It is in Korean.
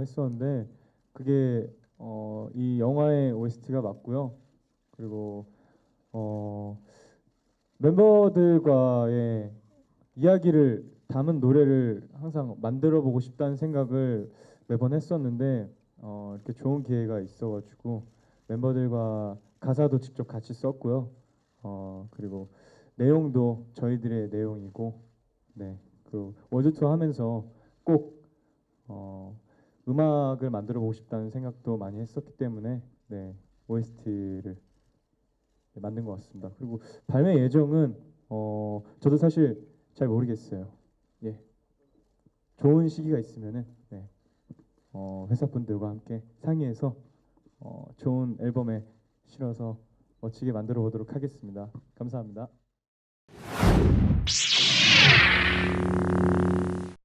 했었는데 그게 어, 이 영화의 OST가 맞고요. 그리고 어, 멤버들과의 이야기를 담은 노래를 항상 만들어 보고 싶다는 생각을 매번 했었는데 어, 이렇게 좋은 기회가 있어가지고 멤버들과 가사도 직접 같이 썼고요. 어, 그리고 내용도 저희들의 내용이고, 네, 그 월드 투어 하면서 꼭 어, 음악을 만들어 보고 싶다는 생각도 많이 했었기 때문에 네, OST를 만든 것 같습니다. 그리고 발매 예정은 어, 저도 사실 잘 모르겠어요. 예, 좋은 시기가 있으면은 네, 어, 회사 분들과 함께 상의해서 어, 좋은 앨범에 실어서 멋지게 만들어 보도록 하겠습니다. 감사합니다.